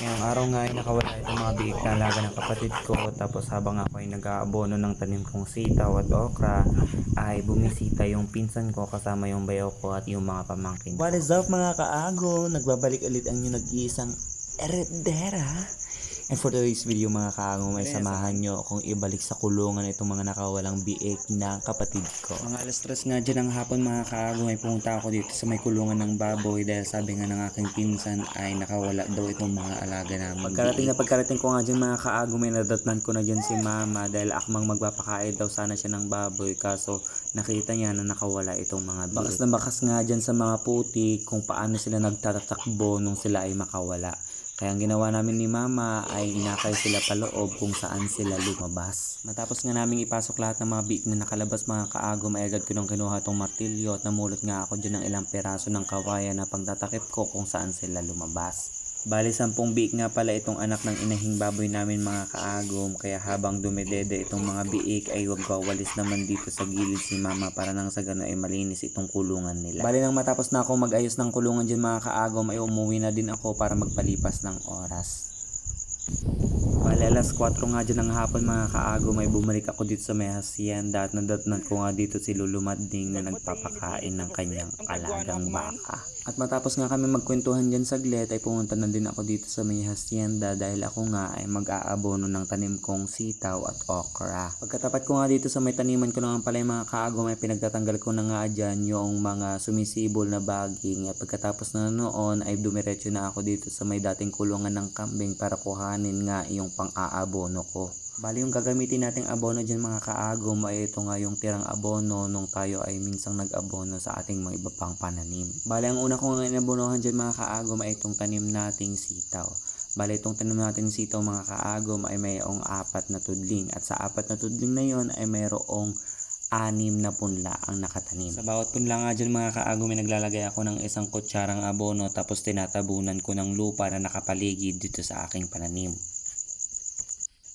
Ngayong araw nga ay nakawala itong mga biik na alaga ng kapatid ko tapos habang ako ay nag-aabono ng tanim kong sitaw at okra ay bumisita yung pinsan ko kasama yung bayaw ko at yung mga pamangkin. What is up mga kaago? Nagbabalik ulit ang inyong nag-iisang eredera. And for today's video mga kaago, may samahan nyo kung ibalik sa kulungan itong mga nakawalang biik ng kapatid ko. Mga alas stress nga dyan ng hapon mga kaago ay pumunta ako dito sa may kulungan ng baboy dahil sabi nga ng aking pinsan ay nakawala daw itong mga alaga namin. Pagkarating na pagkarating ko nga dyan mga kaago, may nadatnan ko na dyan si mama dahil akmang magpapakain daw sana siya ng baboy kaso nakita niya na nakawala itong mga biik. Bakas na bakas nga dyan sa mga puti kung paano sila nagtatakbo nung sila ay makawala. Kaya ang ginawa namin ni mama ay inakay sila paloob kung saan sila lumabas. Matapos nga naming ipasok lahat ng mga biik na nakalabas mga kaagom ay agad ko nung kinuha tong martilyo at namulot nga ako dyan ng ilang peraso ng kawayan na pagtatakip ko kung saan sila lumabas. Bali, sampung biik nga pala itong anak ng inahing baboy namin mga kaagom. Kaya habang dumedede itong mga biik ay wagwawalis naman dito sa gilid si mama para nang sa gano'n ay malinis itong kulungan nila. Bali, nang matapos na ako mag-ayos ng kulungan dyan mga kaagom ay umuwi na din ako para magpalipas ng oras. Bali, alas 4 nga dyan ng hapon mga kaago, may bumalik ako dito sa may hacienda at nadatnan ko nga dito si Lulu Mading na nagpapakain ng kanyang alagang baka. At matapos nga kami magkwentuhan dyan saglit ay pumunta na din ako dito sa may hacienda dahil ako nga ay mag-aabono ng tanim kong sitaw at okra. Pagkatapat ko nga dito sa may taniman ko naman pala yung mga kaago may pinagtatanggal ko na nga dyan yung mga sumisibol na baging at pagkatapos na noon ay dumiretso na ako dito sa may dating kulungan ng kambing para kuhanin nga yung pang-aabono ko. Bali yung gagamitin nating abono dyan mga kaagom ay ito nga yung tirang abono nung tayo ay minsang nag-abono sa ating mga iba pang pananim. Bali ang una ko nga inabonohan dyan mga kaagom ay itong tanim nating sitaw. Bali itong tanim natin sitaw mga kaagom ay mayroong apat na tudling at sa apat na tudling na yon ay mayroong anim na punla ang nakatanim. Sa bawat punla nga dyan mga kaagom ay naglalagay ako ng isang kutsarang abono tapos tinatabunan ko ng lupa na nakapaligid dito sa aking pananim.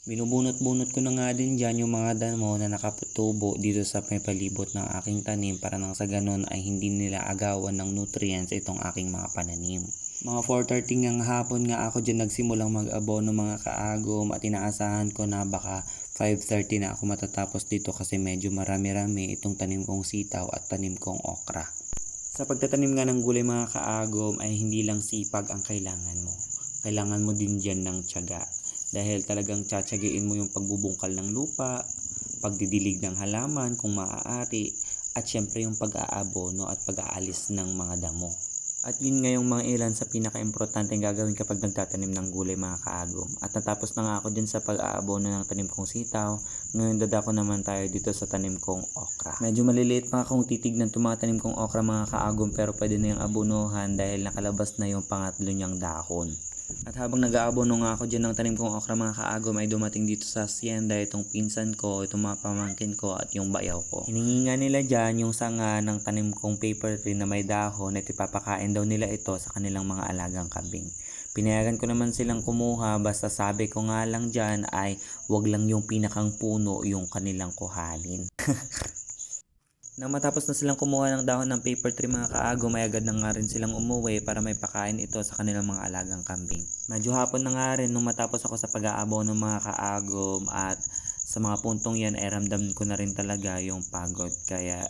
Binubunot-bunot ko na nga din dyan yung mga damo na nakaputubo dito sa may palibot ng aking tanim para nang sa ganun ay hindi nila agawan ng nutrients itong aking mga pananim. Mga 4.30 ng hapon nga ako dyan nagsimulang mag-abono mga kaagom at inaasahan ko na baka 5.30 na ako matatapos dito kasi medyo marami-rami itong tanim kong sitaw at tanim kong okra. Sa pagtatanim nga ng gulay mga kaagom ay hindi lang sipag ang kailangan mo. Kailangan mo din dyan ng tiyaga dahil talagang tsatsagain mo yung pagbubungkal ng lupa, pagdidilig ng halaman kung maaari, at syempre yung pag-aabono at pag-aalis ng mga damo. At yun nga yung mga ilan sa pinaka-importante gagawin kapag nagtatanim ng gulay mga kaagom. At natapos na nga ako dyan sa pag-aabono ng tanim kong sitaw. Ngayon dadako naman tayo dito sa tanim kong okra. Medyo maliliit pa kung titignan itong mga tanim kong okra mga kaagom pero pwede na yung abunuhan dahil nakalabas na yung pangatlo niyang dahon. At habang nag-aabono nga ako dyan ng tanim kong okra mga kaagom ay dumating dito sa hacienda itong pinsan ko, itong mga pamangkin ko at yung bayaw ko. Hiningi nga nila dyan yung sanga ng tanim kong paper tree na may dahon at ipapakain daw nila ito sa kanilang mga alagang kambing. Pinayagan ko naman silang kumuha basta sabi ko nga lang dyan ay wag lang yung pinakang puno yung kanilang kuhalin. Nang matapos na silang kumuha ng dahon ng paper tree mga kaago, may agad na nga rin silang umuwi para may pakain ito sa kanilang mga alagang kambing. Medyo hapon na nga rin nung matapos ako sa pag-aabo ng mga kaagom at sa mga puntong yan ay ramdam ko na rin talaga yung pagod. Kaya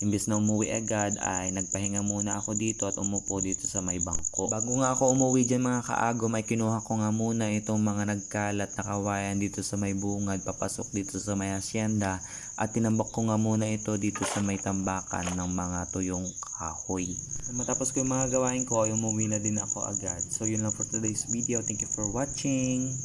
imbis na umuwi agad ay nagpahinga muna ako dito at umupo dito sa may bangko. Bago nga ako umuwi dyan mga kaagom ay kinuha ko nga muna itong mga nagkalat na kawayan dito sa may bungad papasok dito sa may hacienda at tinambak ko nga muna ito dito sa may tambakan ng mga tuyong kahoy. Matapos ko yung mga gawain ko ay umuwi na din ako agad. So yun lang for today's video. Thank you for watching.